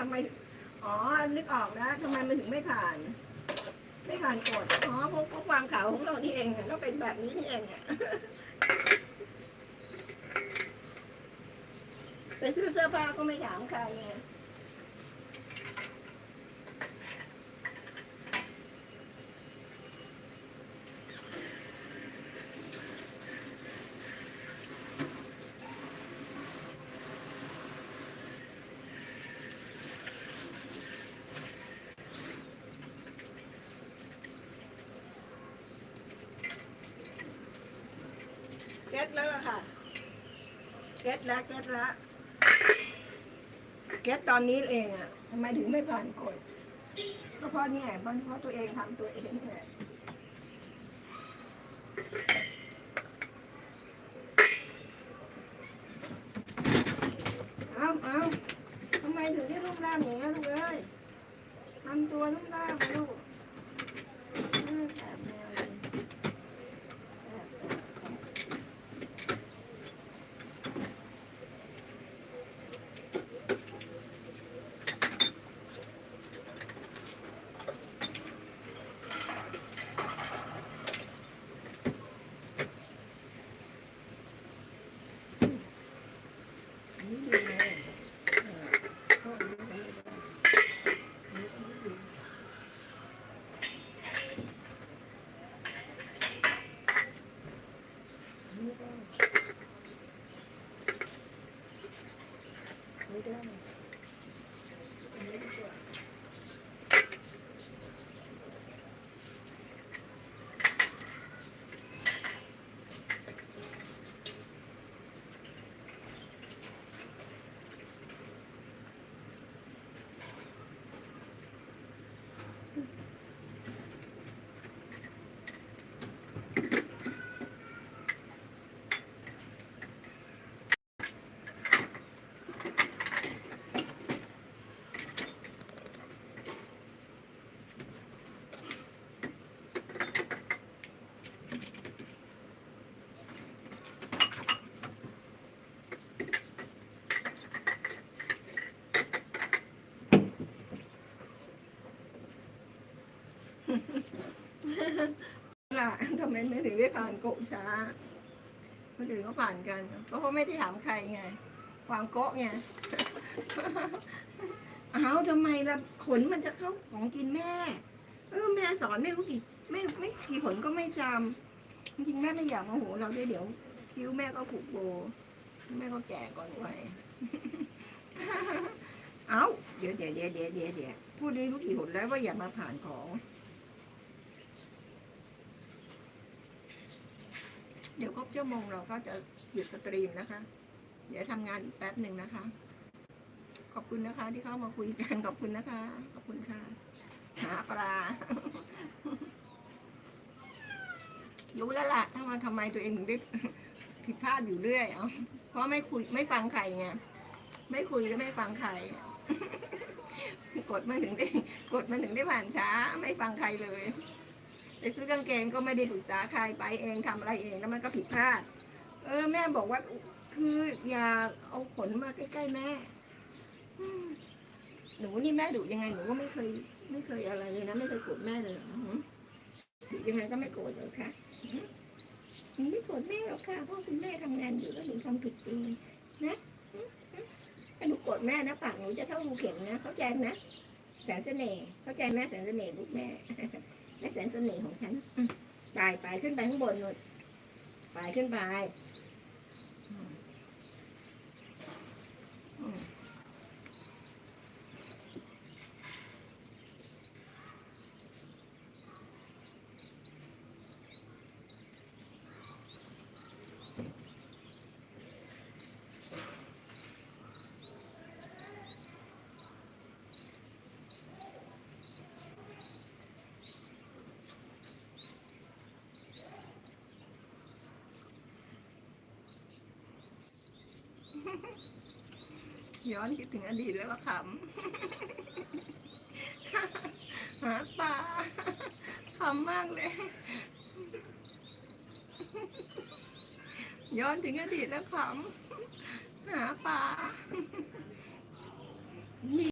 ทำไม อ๋อ นึกออกแล้วทำไมมันถึงไม่ผ่าน ไม่ผ่านกฎอ๋อเพราะเพราะความขาวของเรานี่เองอะเราเป็นแบบนี้นี่เองอะไปซื้อเสื้อผ้าก็ไม่ถามใครไง เก็ตแล้วล่ะค่ะ เก็ตแล้วเก็ตแล้วเก็ตตอนนี้เองอะทำไมถึงไม่ผ่านกฎก็เพราะเนี่ยเพราะเพราะตัวเองทำตัวเองเนี่ยเอาเอาทำไมถึงได้รูปร่างอย่างนี้ลูกเอ้ยทำตัวรูปร่างลูกเออแบบแนวนี้แบบแบบ อัน ม่ถึงได้ผ่านโกะช้าคนอื่นเขาผ่านกันเพราะเขาไม่ได้ถามใครไง ความโกะไงเอาทำไมล่ะขนมันจะเข้าของกินแม่เออแม่สอนไม่รู้กี่ไม่ไม่กี่ขนก็ไม่จำจริงแม่ไม่อยากโมโหเราด้วยเดี๋ยวคิ้วแม่ก็ผูกโบแม่ก็แก่ก่อนวัยเอาเดี๋ยวเดี๋ยวเดี๋ยวเดี๋ยวเดี๋ยวเดี๋ยวพูดได้รู้กี่หนแล้วว่าอย่ามาผ่านของ เดี๋ยวครบชั่วโมงเราก็จะหยุดสตรีมนะคะ เดี๋ยวทำงานอีกแป๊บหนึ่งนะคะ ขอบคุณนะคะที่เข้ามาคุยกันขอบคุณนะคะ ขอบคุณค่ะ หาปลา รู้แล้วล่ะถ้ามาทำไมตัวเองถึงได้ผิดพลาดอยู่เรื่อยเอ้าเพราะไม่คุยไม่ฟังใครไงไม่คุยก็ไม่ฟังใคร กดมาถึงได้ กดมาถึงได้ผ่านช้า ไม่ฟังใครเลย ไปซื้อกางเกงก็ไม่ได้ปรึกษาใครไปเองทำอะไรเองแล้วมันก็ผิดพลาด เออ แม่บอกว่าคืออย่าเอาขนมาใกล้ๆแม่หนูนี่แม่ดุยังไงหนูก็ไม่เคย ไม่เคยอะไรเลยนะไม่เคยโกรธแม่เลยดุยังไงก็ไม่โกรธเลยค่ะหนูไม่โกรธแม่หรอกค่ะเพราะคุณแม่ทำงานอยู่แล้วหนูทำผิดเองนะหือหือถ้าหนูโกรธแม่นะปากหนูจะเท่ารูเข็มนะเข้าใจไหมแสนเสน่ห์เข้าใจไหมแสนเสน่ห์ลูกแม่ แม่แสนเสน่ห์ของฉันอืมไปไปขึ้นไปข้างบนนู่นไปขึ้นไป ย้อนคิดถึงอดีตแล้วก็ขำ หาปลาขำมากเลย ย้อนถึงอดีตแล้วขำ หาปลา